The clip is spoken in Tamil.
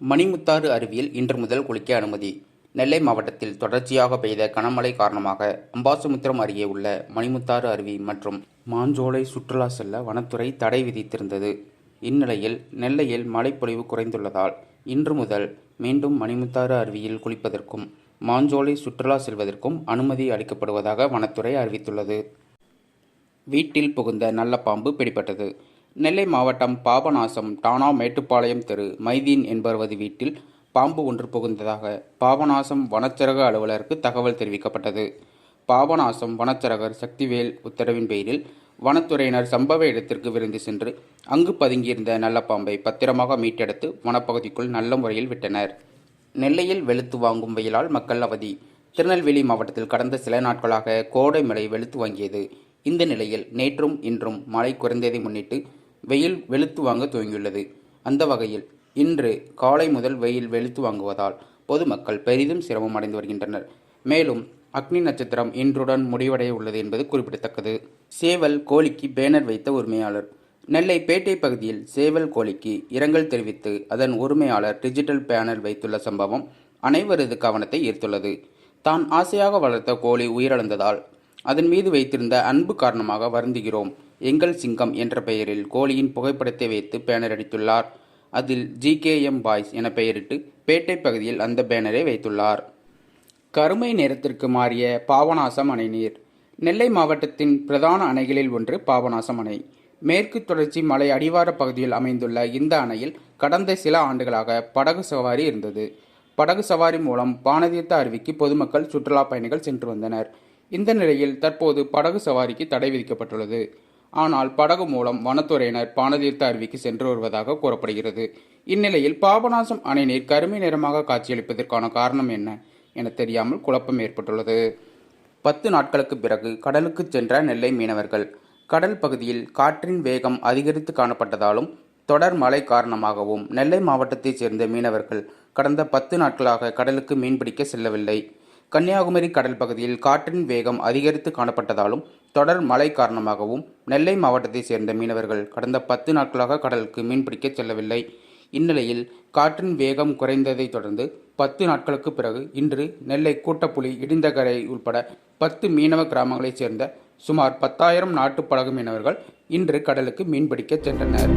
மணிமுத்தாறு அருவியில் இன்று முதல் குளிக்க அனுமதி. நெல்லை மாவட்டத்தில் தொடர்ச்சியாக பெய்த கனமழை காரணமாக அம்பாசமுத்திரம் அருகே உள்ள மணிமுத்தாறு அருவி மற்றும் மாஞ்சோலை சுற்றுலா செல்ல வனத்துறை தடை விதித்திருந்தது. இந்நிலையில் நெல்லையில் மழைப்பொழிவு குறைந்துள்ளதால் இன்று முதல் மீண்டும் மணிமுத்தாறு அருவியில் குளிப்பதற்கும் மாஞ்சோலை சுற்றுலா செல்வதற்கும் அனுமதி அளிக்கப்படுவதாக வனத்துறை அறிவித்துள்ளது. வீட்டில் புகுந்த நல்ல பாம்பு பிடிபட்டது. நெல்லை மாவட்டம் பாபநாசம் டானா மேட்டுப்பாளையம் தெரு மைதீன் என்பவரது வீட்டில் பாம்பு ஒன்று புகுந்ததாக பாபநாசம் வனச்சரக அலுவலருக்கு தகவல் தெரிவிக்கப்பட்டது. பாபநாசம் வனச்சரகர் சக்திவேல் உத்தரவின் பேரில் வனத்துறையினர் சம்பவ இடத்திற்கு விரைந்து சென்று அங்கு பதுங்கியிருந்த நல்ல பாம்பை பத்திரமாக மீட்டெடுத்து வனப்பகுதிக்குள் நல்ல முறையில் விட்டனர். நெல்லையில் வெளுத்து வாங்கும் வெயிலால் மக்கள் அவதி. திருநெல்வேலி மாவட்டத்தில் கடந்த சில நாட்களாக கோடை மழை வெளுத்து வாங்கியது. இந்த நிலையில் நேற்றும் இன்றும் மழை குறைந்ததை முன்னிட்டு வெயில் வெளுத்து வாங்க துவங்கியுள்ளது. அந்த வகையில் இன்று காலை முதல் வெயில் வெளுத்து வாங்குவதால் பொதுமக்கள் பெரிதும் சிரமம் அடைந்து வருகின்றனர். மேலும் அக்னி நட்சத்திரம் இன்றுடன் முடிவடைய உள்ளது என்பது குறிப்பிடத்தக்கது. சேவல் கோழிக்கு பேனர் வைத்த உரிமையாளர். நெல்லை பேட்டை பகுதியில் சேவல் கோழிக்கு இரங்கல் தெரிவித்து அதன் உரிமையாளர் டிஜிட்டல் பேனர் வைத்துள்ள சம்பவம் அனைவரது கவனத்தை ஈர்த்துள்ளது. தான் ஆசையாக வளர்த்த கோழி உயிரிழந்ததால் அதன் மீது வைத்திருந்த அன்பு காரணமாக வருந்துகிறோம். எங்கள் சிங்கம் என்ற பெயரில் கோழியின் புகைப்படத்தை வைத்து பேனர் அடித்துள்ளார். அதில் ஜிகேஎம் பாய்ஸ் என பெயரிட்டு பேட்டை பகுதியில் அந்த பேனரை வைத்துள்ளார். கருமை நிறத்திற்கு மாறிய பாபநாசம் அணை நீர். நெல்லை மாவட்டத்தின் பிரதான அணைகளில் ஒன்று பாபநாசம் அணை. மேற்கு தொடர்ச்சி மலை அடிவார பகுதியில் அமைந்துள்ள இந்த அணையில் கடந்த சில ஆண்டுகளாக படகு சவாரி இருந்தது. படகு சவாரி மூலம் பானதீர்த்த அருவிக்கு பொதுமக்கள் சுற்றுலா பயணிகள் சென்று வந்தனர். இந்த நிலையில் தற்போது படகு சவாரிக்கு தடை விதிக்கப்பட்டுள்ளது. ஆனால் படகு மூலம் வனத்துறையினர் பானதீர்த்த அருவிக்கு சென்று வருவதாக கூறப்படுகிறது. இந்நிலையில் பாபநாசம் அணை நீர் கருமை நிறமாக காட்சியளிப்பதற்கான காரணம் என்ன என தெரியாமல் குழப்பம் ஏற்பட்டுள்ளது. பத்து நாட்களுக்கு பிறகு கடலுக்கு சென்ற நெல்லை மீனவர்கள் கடல் பகுதியில் காற்றின் வேகம் அதிகரித்து காணப்பட்டதாலும் தொடர் மழை காரணமாகவும் நெல்லை மாவட்டத்தைச் சேர்ந்த மீனவர்கள் கடந்த பத்து நாட்களாக கடலுக்கு மீன்பிடிக்க செல்லவில்லை. கன்னியாகுமரி கடல் பகுதியில் காற்றின் வேகம் அதிகரித்து காணப்பட்டதாலும் தொடர் மழை காரணமாகவும் நெல்லை மாவட்டத்தைச் சேர்ந்த மீனவர்கள் கடந்த பத்து நாட்களாக கடலுக்கு மீன்பிடிக்க செல்லவில்லை. இந்நிலையில் காற்றின் வேகம் குறைந்ததைத் தொடர்ந்து பத்து நாட்களுக்கு பிறகு இன்று நெல்லை கூட்டப்புலி இடிந்தகரை உட்பட பத்து மீனவ கிராமங்களைச் சேர்ந்த சுமார் பத்தாயிரம் நாட்டுப்படகு மீனவர்கள் இன்று கடலுக்கு மீன்பிடிக்க சென்றனர்.